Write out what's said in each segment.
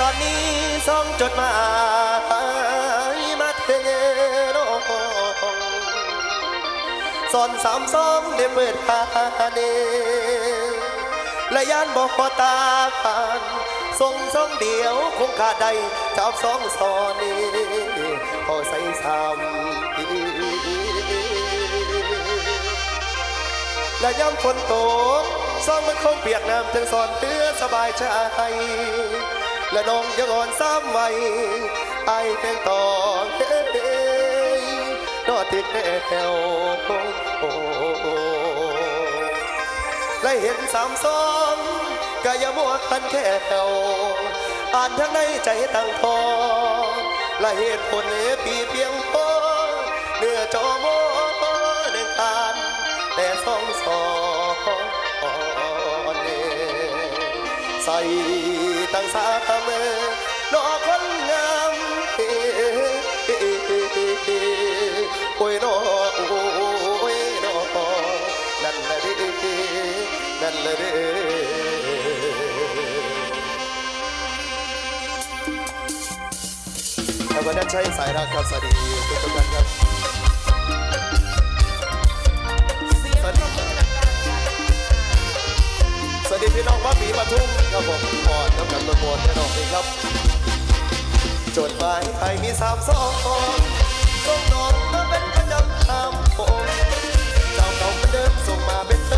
ตอนนี้ส่งจดหมายมาเทน้องสอนสามสองได้เปิดทางเดและยานบอกขอตาผ่านส่งสองเดียวคงขาดใดจับสองสอนนี้พอใส่สามและย้ำฝนตกซ่องมันคงเปียกน้ำถึงสอนเพื่อสบายใจ และน้องยังอ่อนซ้ำไว้ไอายเพลงต่อเฮ้ยนอติดแนวและเห็นสามสองก็ยามัวคันแค่แถวอ่านทั้งในใจตั้งพอและเหตุผลเอปีเพียงพอเนื้อจอโมเด่นตานแต่สองสอนเนใส่ ตั้งสามเมนอคนงามโอ้ยนอโอ้ยนอนั่นละเด้นั่นละเด้แล้วก็นั่นใช้สายรักครับสวัสดีทุกท่านครับ วัสดีพี่น้องว่าปีปทุมครับผมก่อนน้ำกันตัวโมดแน่นอนเองครับ จดหมายไทยมีสามสองส่งนอนมาเป็นประจำตามผมเจ้าเก่าเหมือนเดิมส่งมาเป็นเต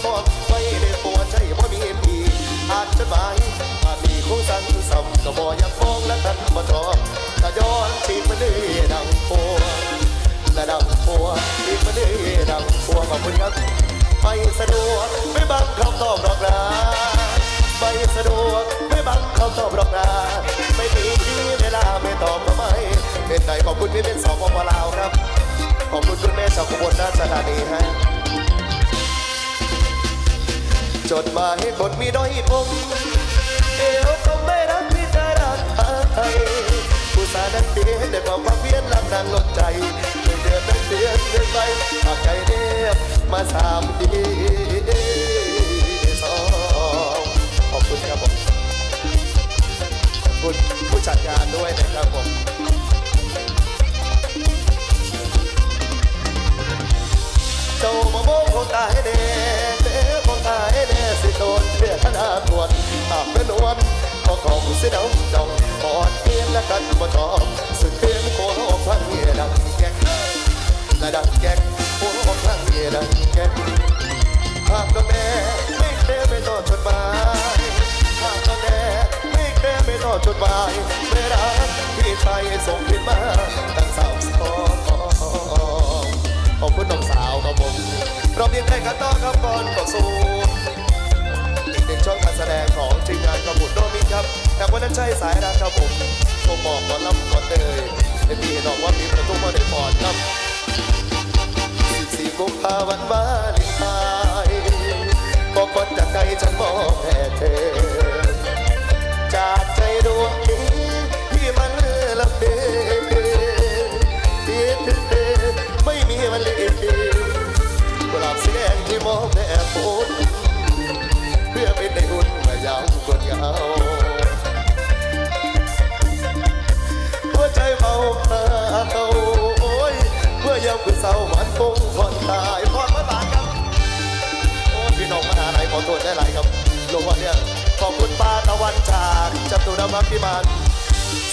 จะฟ้องไว้ในปวดใจบ่มีพี่อานจดหมายอาจมีคงสั่งซ้ำก็บ่อยากฟ้องและกันบ่ตอบถ้าย้อนชีพมันได้ดังโพและดังพัวอีกมาดีดังพัวขอบคุณครับไม่สะดวกไม่บังคำตอบหรอกนะไม่สะดวกไม่บังคำตอบหรอกนะไม่มีเวลาไม่ตอบก็ไมเป็นไรขอบคุณพี่เป็นสองปลาครับขอบคุณคุณแม่ชาวขบวนราชธานีฮะ จดหมายคนมีน้อยผมเอวก็ไม่รักพี่จะรักใครผู้สานั้นเพียแต่ความความเพียรลำนางลงใจเดือนเดือนเป็นเดือนเดือนไปหากใจเรียบมาสามปีสองขอบคุณครับผมขอบคุณผู้จัดงานด้วยนะครับผม เพื่อขนาดวนหากเป็นวันก็ของสิเดาจองกอดเพียนและกันบ่จอบสึกเพียนโคโลควันเงียดังแกกและดังแกกโคโลควันเงียดังแกกหากก็แม่ไม่เคยไม่ต่อจดหมายหากก็แม่ไม่เคยไม่ต่อจดหมายไม่รักพี่ไทยส่งขึ้นมาตั้งสามสองขอบคุณน้องสาวครับผมเราเพียงแค่กันต่อครับก่อนต่อสู้ หนึ่งช่องการแสดงของทีมงานกระบุนโดมินครับแต่วันนั้นใช่สายรักครับผมผมบอกก่อนลำก่อนเลยเป็นพี่น้อกว่ามีประตูมาในปอดครับ14กุมภาพันธ์วาเลนไทน์บอกก่อนจากใจ จตุรพักษ์พิมาน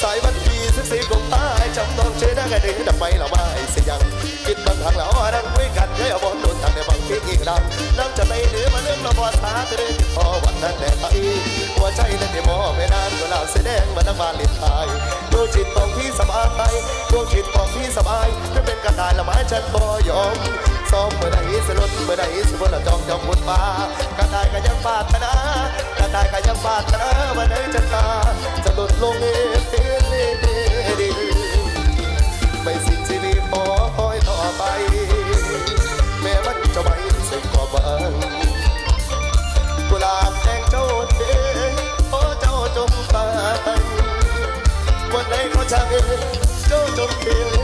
สายบันทีสิบสี่กลมตายจำนองเชยได้ไงดึงดับไฟเราไม่เสียยังคิดบางทางเราดังคุยกันเยอะบนโดนทางในบางที่อีกดังน้ำจะไม่เหนือมาเรื่องเราบอดสาเธอพอวันนั้นแต่ไปหัวใจนั้นที่มอไม่นานเวลาแสดงมาตั้งมาลิทายดวงจิตของพี่สบายดวงจิตของพี่สบายไม่เป็น ตายละมาชันบ่ยอมซ้อมเมื่อใดสลดเมื่อใดสุวรรณจองจองบุญปากระตายก็ยังบาดนะกระตายก็ยังบาดนะวันไหนจะตาจะลดลงเอฟดีดีไปสิ้นชีวิตบ่คอยต่อไป แม้มันจะไปสิ่กบังกุลาแดงเจ้าเด้โเจ้าจมตาวันไหนเขาช่างเจ้าจมเปลี่ยน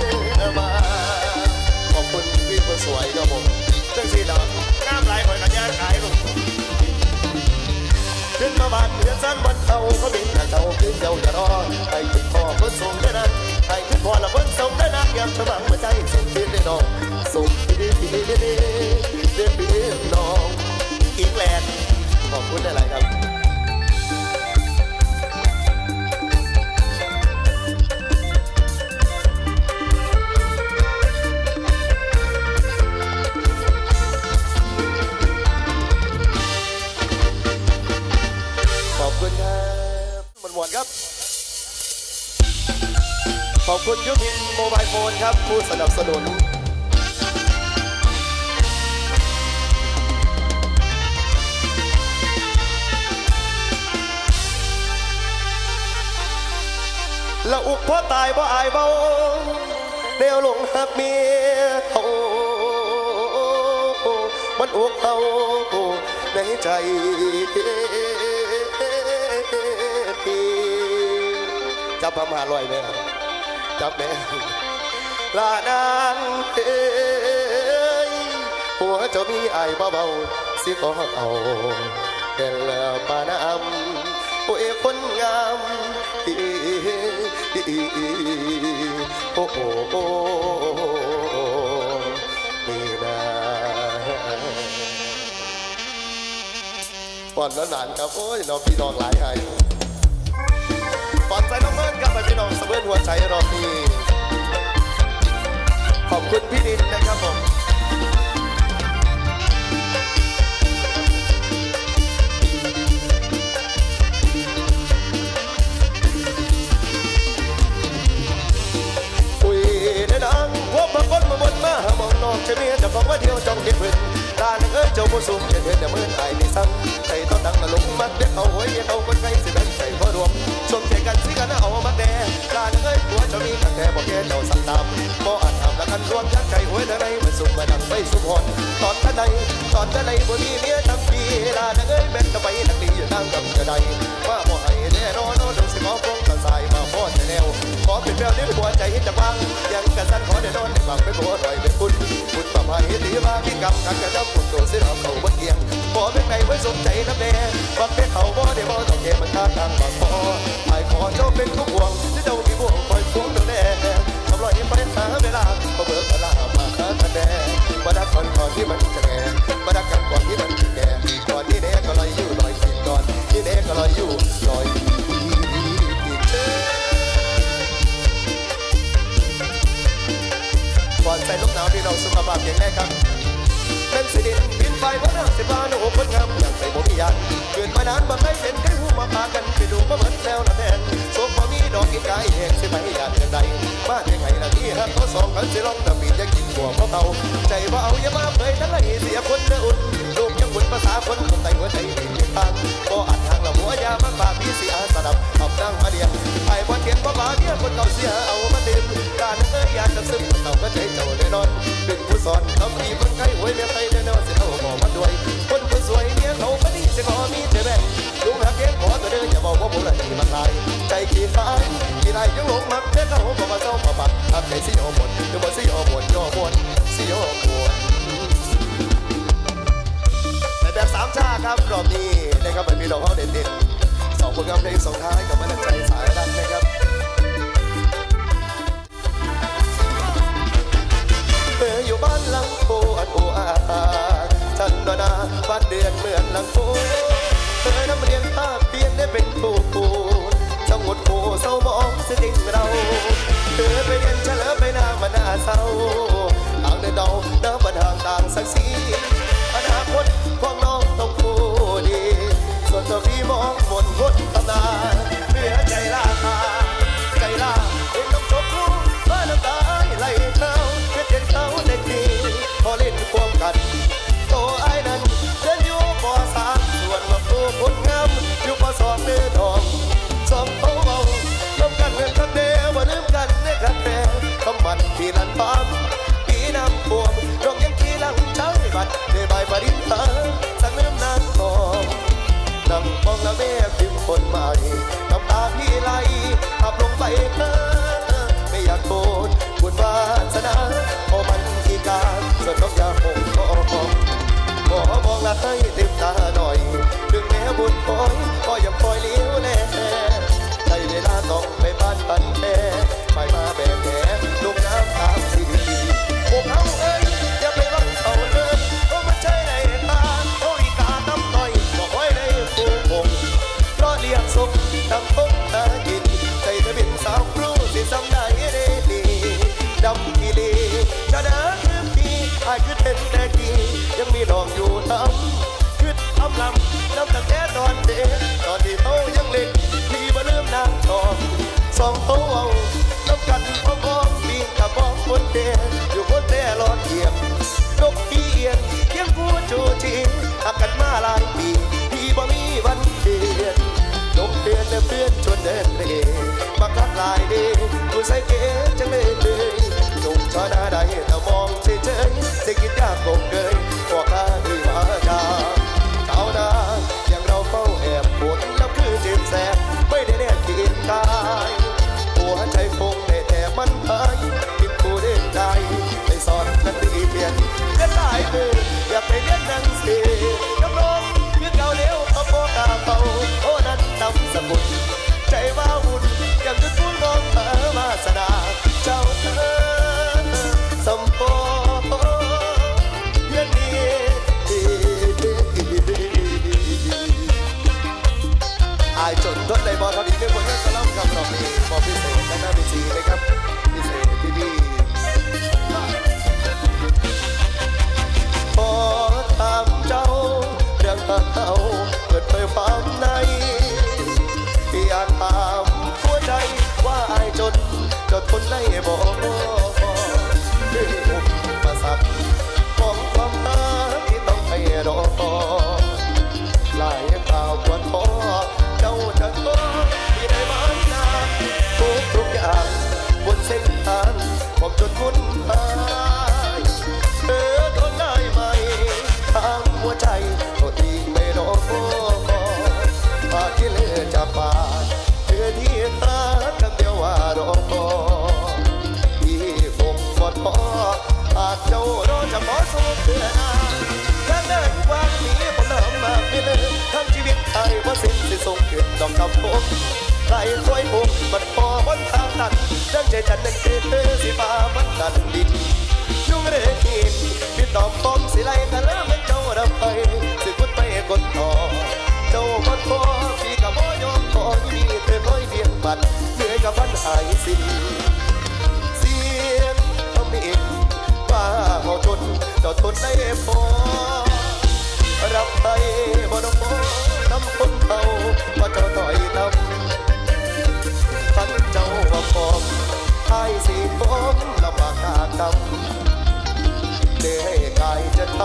บินหน้าเก่าคืนเก่าอย่ารอให้คิดพอคนสูงได้นั้นให้คิดพอละคนสูงได้นั้นยามฉบังหัวใจส่งคืนได้น้องส่งคืนได้ได้ได้ได้ได้น้องอีกแลนด์ขอบคุณหลายๆครับ มบายโฟนครับผู้สนับสนุนละอุกพ่อตายบ่อายเบาเดียวหลงหักเมียโอ้มันอุกเอาในใจจับพมาลอยไหมครับจับแม่ ลานางเอ้ยหัวจะมีไอ้เบาๆสิขอเอาเป็นละปานำโอ้ยคนงามโอ้โหนี่นะปอนแล้วนานครับ โอ้ยน้องพี่น้องหลายไห้ปอนใจน้องเมินครับพี่น้องสะเบินหัวใจรอบนี้ คุณพี่ดินนะครับผมคุยได้ดังพวกบางคนมาบนมาหามองนอกจะมีแต่บอกว่าเดียวจองเด็กเพิ่นตานเอ้ยเจ้าผู้สูงจะเห็นแต่เมื่อไอ้นี่ซ้ำใจต้องดังละลงมักเด็กเอาไว้เอาคนไกลสิดันใจพอรวมชมใจกันสิกันเอามาแดตานเอ้ยผัวจ้ามีกันแต่บอกแกเจ้าสั่งตาม ตอนท่าใดบ่มีเมียทั้งปีลาหนึ่งเอ้ยแม่นจะไปนังดีอยู่ทางกับจะไดว่าบ่ให้แน่นอนโดนสิหมอพงกระสายมาพอดแต่แนวขอเป็นแววเลี้ยงหัวใจจะบังยังกระสันขอแน่นอนในบังเป็นหัวหน่อยเป็นคุณคุณประภัยดีมาพี่กำกันกระดับคุณตัวเสียเขาบนเกียงขอเป็นไงไว้สมใจน้ำแดงบังเป็นเขาบ่ได้บ่ต้องเก็บมัน งามอย่างใส่บ่มียันเกินมานานบ่เคยเห็นใครหูมาพากันไปดูมาเหมือนแล้วนะแทนสมบ่มีดอกกินกายแหงสิไปอยากกันใดมาเพียงไงละที่ฮักเขาสองกันสิลองน้ำมีจะกินหัวเขาเก่าใจบ่เอาอย่ามาเผยทั้งไรเสียคนเนื้ออุ่นลูกยังบุญภาษาคนคนไตหัวใจไม่มีทางบ่อัดทางละหัวยามาฝากพี่สิอาสนับเอานั่งมาเดียงไอ้บ่เทียนบ่บาเมียคนเก่าเสียเอามาดื่มการเอ้ยอยากจะซึมเต่าก็ใจเจ้าแน่นอนเป็นผู้สอนทำดีคนไข้หวยเมียไทยแน่นอ มักเด็กเขาบอกว่าเจ้ามาบักทำใจสิโอหมดหรือว่าสิโอหมดย่อหมดสิโอหมดในแบบสามชาครับรอบนี้นะครับมันมีดอกเขาเด่นๆสองผลงานเพลงส่งท้ายกับมันใจสายดันนะครับเมื่ออยู่บ้านหลังโพอันโออาฉันนนาบ้านเดือนเมือนหลังโพ เศร้ามองเสียจริงเราเธอไปเรียนเฉลิมไปหน้ามันน่าเศร้าทางเดินเดาน้ำบันทางต่างสักสีอนาคตของน้องต้องผู้ดี ส่วนตัวพี่มองบนบนตำนานเหลือใจลาคาีลันปั๊มปีน้ำท่วมรอ องโตเอาแล้วกันพ่อบ้องปีกับบ้องคนเดียอยู่คน Oh. ผมใครคอยผมบันพอบนทางตันดังใจจันนั่นคือเธอสิฟ้ามันตันดินยุ่งเรื่กินพี่ตอบปอมสิไลแต่แล้วมันเจ้ารับไปสิพุดไปกดต่อเจ้าบัดพอพี่กับพ่ยอมพอที่มีเธอคอยเบียงบัดเหนื่อยกับฟันหายสิ้นเสียงทำเอง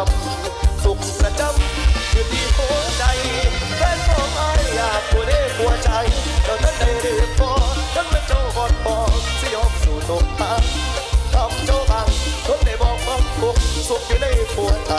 ำสุขประจำอยู่ที่หัวใจแฟนของอายอยากผู้ได้หัวใจเรานั้นได้เรียพอทั้งเป็นเจ้าหอดบอกสยบสู่ตกตางทำเจ้าบังคนได้บอกบอกมทุกสุขอยู่ในหัวใจ